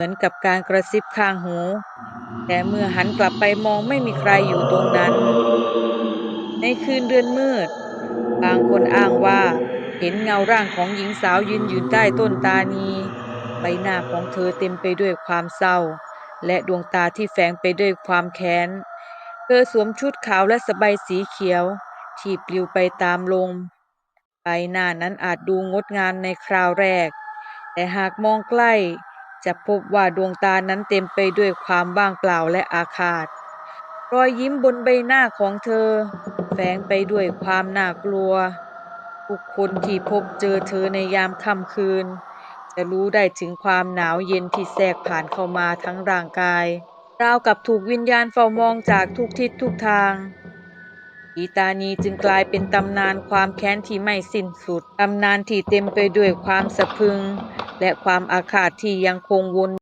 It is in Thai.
เหมือนกับการกระซิบข้างหู แต่เมื่อหันกลับไปมองไม่มีใครอยู่ตรงนั้น ในคืนเดือนมืด บางคนอ้างว่าเห็นเงาร่างของหญิงสาวยืนอยู่ใต้ต้นตานี ใบหน้าของเธอเต็มไปด้วยความเศร้า และดวงตาที่แฝงไปด้วยความแค้น เธอสวมชุดขาวและสบายสีเขียว ที่ปลิวไปตามลม ใบหน้านั้นอาจดูงดงามในคราวแรก แต่หากมองใกล้ จะพบว่าดวงตานั้นเต็มไปด้วยความว่างเปล่าและอาฆาต รอยยิ้มบนใบหน้าของเธอ แฝงไปด้วยความน่ากลัวทุกคนที่พบเจอเธอในยามค่ำคืน จะรู้ได้ถึงความหนาวเย็นที่แทรกผ่านเข้ามาทั้งร่างกาย ราวกับถูกวิญญาณเฝ้ามองจากทุกทิศทุกทางผีตานีจึงกลายเป็นตำนานความแค้นที่ไม่สิ้นสุด ตำนานที่เต็มไปด้วยความสะพึง และความอาฆาตที่ยังคงวน